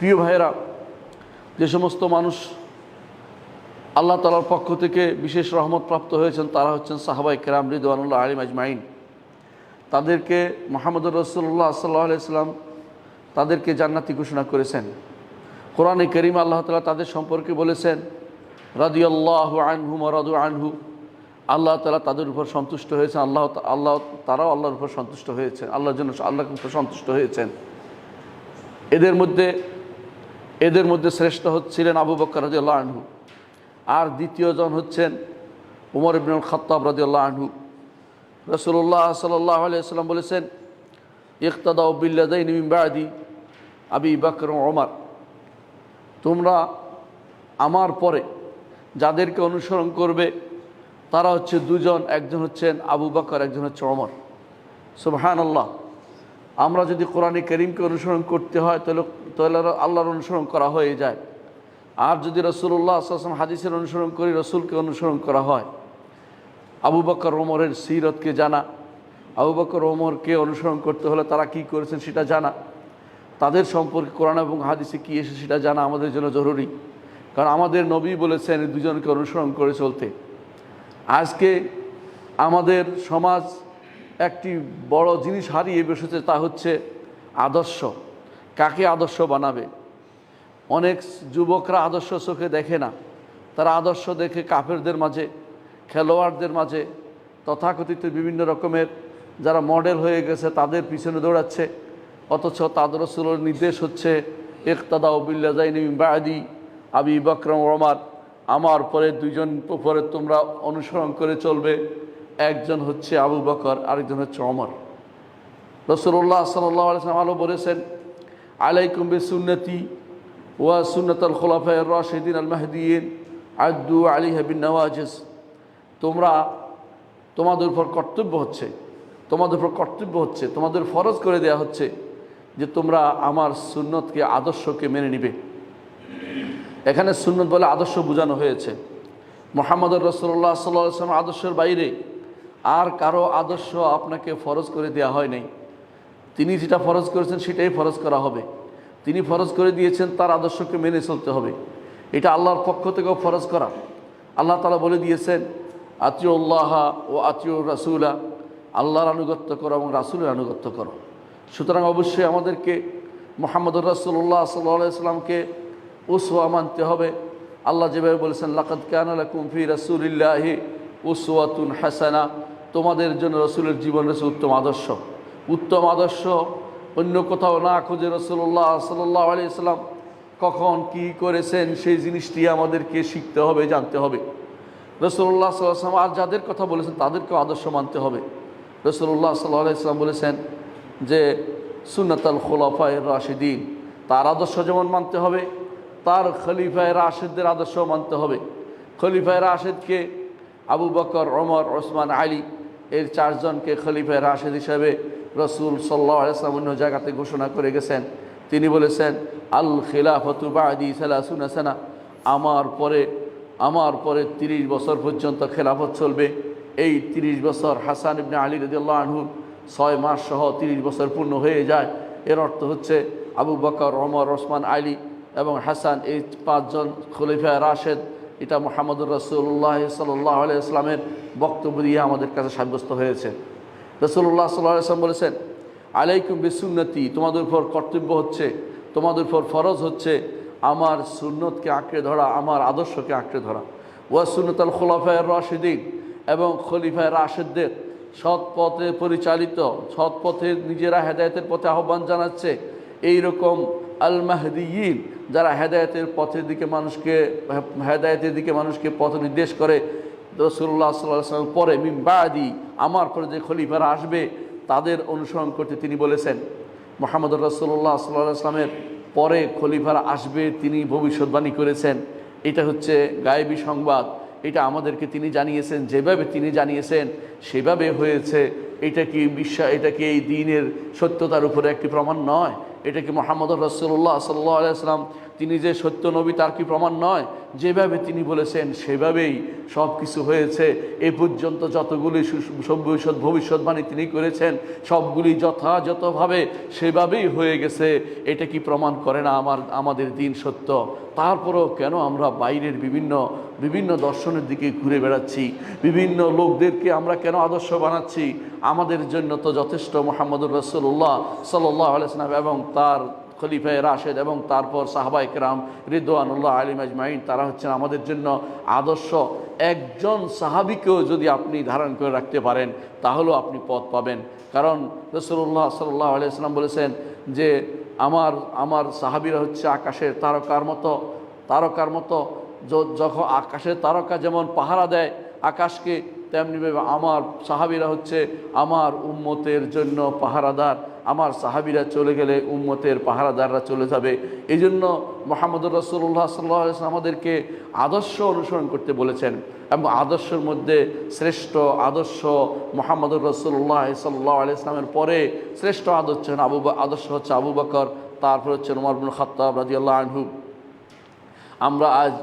প্রিয় ভাইয়েরা, যে সমস্ত মানুষ আল্লাহ তালার পক্ষ থেকে বিশেষ রহমত প্রাপ্ত হয়েছেন, তারা হচ্ছেন সাহাবাই কেরাম রিদওয়ানুল্লাহ আলিম আজমাইন। তাদেরকে মোহাম্মদুর রসুল্লাহ সাল্লাহ আলাইসাল্লাম তাদেরকে জান্নাতি ঘোষণা করেছেন। কোরআনে করিম আল্লাহ তালা তাদের সম্পর্কে বলেছেন, রাদিয়াল্লাহু আনহু মরাদু আনহু। আল্লাহ তালা তাদের উপর সন্তুষ্ট হয়েছেন, আল্লাহ আল্লাহ, তারাও আল্লাহর উপর সন্তুষ্ট হয়েছেন আল্লাহর জন্য আল্লাহর উপর সন্তুষ্ট হয়েছেন। এদের মধ্যে এদের মধ্যে শ্রেষ্ঠ হচ্ছিলেন আবু বকর রাজিউল্লাহ আনহু। আর দ্বিতীয়জন হচ্ছেন উমর ইবনুল খত্তাব রাজিউল্লাহ আনহু। রসুল্লাহ সাল্লাহ আলিয়াল্লাম বলেছেন ইকতাদা বিল্লাদাইন মিমবাদি আবি বকর ওমর তোমরা আমার পরে যাদেরকে অনুসরণ করবে, তারা হচ্ছে দুজন, একজন হচ্ছেন আবু বকর, একজন হচ্ছে অমর সুবহান আল্লাহ আমরা যদি কোরআনে করিমকে অনুসরণ করতে হয়, তাহলে তাহলে আল্লাহর অনুসরণ করা হয়ে যায়। আর যদি রসুল্লাহ আসলাম হাদিসের অনুসরণ করি, রসুলকে অনুসরণ করা হয়। আবু বকর ওমরের সিরতকে জানা। আবু বকর ওমরকে অনুসরণ করতে হলে তারা কি করেছেন সেটা জানা। তাদের সম্পর্কে কোরআন এবং হাদিসে কী এসে সেটা জানা আমাদের জন্য জরুরি। কারণ আমাদের নবী বলেছেন দুজনকে অনুসরণ করে চলতে। আজকে আমাদের সমাজ একটি বড় জিনিস হারিয়ে বসেছে, তা হচ্ছে আদর্শ। কাকে আদর্শ বানাবে? অনেক যুবকরা আদর্শ চোখে দেখে না। তারা আদর্শ দেখে কাফেরদের মাঝে, খেলোয়াড়দের মাঝে, তথাকথিত বিভিন্ন রকমের যারা মডেল হয়ে গেছে তাদের পিছনে দৌড়াচ্ছে। অথচ তাদের রসুলের নির্দেশ হচ্ছে একতাদা উবিল্লা জাইনি বাদি আবি বকরম রমার আমার পরে দুইজন পরে তোমরা অনুসরণ করে চলবে। একজন হচ্ছে আবু বকর, আরেকজন হচ্ছে অমর রসুল্লাহ সাল্লাহ আলসালাম আলো বলেছেন আলাইকুম বে সুন্নতি ওয়া সুন্নত আল খোলাফায় রাশেদিন আল মাহদিন আদু আলী হাবিন নওয়াজেস তোমরা, তোমাদের উপর কর্তব্য হচ্ছে, তোমাদের উপর কর্তব্য হচ্ছে, তোমাদের ফরজ করে দেয়া হচ্ছে যে তোমরা আমার সুন্নতকে, আদর্শকে মেনে নিবে। এখানে সুন্নত বলে আদর্শ বোঝানো হয়েছে। মোহাম্মদ রসল্লাহ সাল্লাম আদর্শের বাইরে আর কারও আদর্শ আপনাকে ফরজ করে দেওয়া হয় নাই। তিনি যেটা ফরজ করেছেন সেটাই ফরজ করা হবে। তিনি ফরজ করে দিয়েছেন তার আদর্শকে মেনে চলতে হবে। এটা আল্লাহর পক্ষ থেকেও ফরজ করা। আল্লাহ তালা বলে দিয়েছেন, আতিউল্লাহ ও আতিউর রাসুলা আল্লাহর আনুগত্য করো এবং রাসুলের আনুগত্য করো। সুতরাং অবশ্যই আমাদেরকে মোহাম্মদুর রাসুল্লাহ সাল্লাহ সাল্লামকে উসওয়া মানতে হবে। আল্লাহ যেভাবে বলেছেন লাকাত কানালা কুমফি রাসুলিল্লাহি উসওয়াতুন হাসানা তোমাদের জন্য রসুলের জীবন রয়েছে উত্তম আদর্শ। উত্তম আদর্শ, অন্য কোথাও না খুঁজে রসুল্লাহ সাল্লাহ আলিয়াল্লাম কখন কি করেছেন, সেই জিনিসটি আমাদেরকে শিখতে হবে, জানতে হবে। রসুল্লাহ সাল্লাম আর যাদের কথা বলেছেন, তাদেরকেও আদর্শ মানতে হবে। রসুল্লাহ সাল্লাহ ইসলাম বলেছেন যে, সুন্নতাল খোলাফায় রাশিদিন, তার আদর্শ যেমন মানতে হবে, তার খলিফায় রাশেদদের আদর্শ মানতে হবে। খলিফায় রাশেদকে আবু বকর, ওমর, ওসমান, আলী, এর চারজনকে খলিফায় রাশেদ হিসাবে রসুল সাল্লাহ আসলাম অন্য জায়গাতে ঘোষণা করে গেছেন। তিনি বলেছেন, আল খিলাফতু বাদি সালাসুন হাসানা আমার পরে আমার পরে তিরিশ বছর পর্যন্ত খেলাফত চলবে। এই তিরিশ বছর হাসান ইবনে আলী রদিয়াল্লাহ আনহু ছয় মাস সহ তিরিশ বছর পূর্ণ হয়ে যায়। এর অর্থ হচ্ছে আবু বকর, ওমর, ওসমান, আলী এবং হাসান এই পাঁচজন খলিফা রাশেদ। এটা মোহাম্মদুর রসুল্লাহ সাল্লাহ ইসলামের বক্তব্য দিয়ে আমাদের কাছে সাব্যস্ত হয়েছে। রসুল্লাহ সাল্লাহ ইসলাম বলেছেন, আলাইকুম বিসুন্নতি, তোমাদের উপর কর্তব্য হচ্ছে, তোমাদের উপর ফরজ হচ্ছে আমার সুন্নতকে আঁকড়ে ধরা, আমার আদর্শকে আঁকড়ে ধরা। ওয়া সুন্নত আল খোলাফায় রাশেদিন এবং খলিফায় রাশেদদের সৎ পথে পরিচালিত, সৎ পথে নিজেরা হেদায়তের পথে আহ্বান জানাচ্ছে। এই রকম আল মাহদিয়িন যারা হেদায়তের পথের দিকে মানুষকে, হেদায়তের দিকে মানুষকে পথ নির্দেশ করে রসুল্লাহ সাল্লাহ সাল্লাম পরে মিমবাদি আমার পরে যে খলিফারা আসবে, তাদের অনুসরণ করতে তিনি বলেছেন, মোহাম্মদ রসুল্লাহ সাল্লাহ আসলামের পরে খলিফারা আসবে, তিনি ভবিষ্যৎবাণী করেছেন। এটা হচ্ছে গায়েবী সংবাদ। এটা আমাদেরকে তিনি জানিয়েছেন, যেভাবে তিনি জানিয়েছেন, সেভাবে হয়েছে। এটা কি বিশ্বাস, এটা কি এই দিনের সত্যতার উপরে একটি প্রমাণ নয়? এটা কি মোহাম্মদ রসুল্লাহ সাল্লাম তিনি যে সত্য নবী, তার কি প্রমাণ নয়? যেভাবে তিনি বলেছেন, সেভাবেই সব কিছু হয়েছে। এ পর্যন্ত যতগুলি ভবিষ্যৎ ভবিষ্যৎবাণী তিনি করেছেন, সবগুলি যথাযথভাবে সেভাবেই হয়ে গেছে। এটা কি প্রমাণ করে না আমার আমাদের দিন সত্য? তারপরেও কেন আমরা বাইরের বিভিন্ন বিভিন্ন দর্শনের দিকে ঘুরে বেড়াচ্ছি? বিভিন্ন লোকদেরকে আমরা কেন আদর্শ বানাচ্ছি? আমাদের জন্য তো যথেষ্ট মোহাম্মদুর রসুল্লাহ সাল্লাহ আলাইসলাম এবং তার খলিফায় রাশেদ এবং তারপর সাহাবা ইকরাম রিদওয়ানুল্লাহ আলিম আজমাইন, তারা হচ্ছেন আমাদের জন্য আদর্শ। একজন সাহাবিকেও যদি আপনি ধারণ করে রাখতে পারেন, তাহলেও আপনি পথ পাবেন। কারণ রসুল্লাহ সাল্লাহ আলিয়াল্লাম বলেছেন যে আমার আমার সাহাবিরা হচ্ছে আকাশের তারকার মতো তারকার মতো যখন আকাশের তারকা যেমন পাহারা দেয় আকাশকে, তেমনিভাবে আমার সাহাবিরা হচ্ছে আমার উম্মতের জন্য পাহারাদার। আমার সাহাবিরা চলে গেলে উম্মতের পাহারাদাররা চলে যাবে। এই জন্য মোহাম্মদুর রসুল্লাহ সাল্লাহ আমাদেরকে আদর্শ অনুসরণ করতে বলেছেন এবং আদর্শের মধ্যে শ্রেষ্ঠ আদর্শ মোহাম্মদুর রসুল্লাহ সাল্লাহ ইসলামের পরে শ্রেষ্ঠ আদর্শ আবু আদর্শ হচ্ছে আবু বকর, তারপর হচ্ছে উমর খাত্তাব রাজিয়াল্লাহ আনহু। আমরা আজ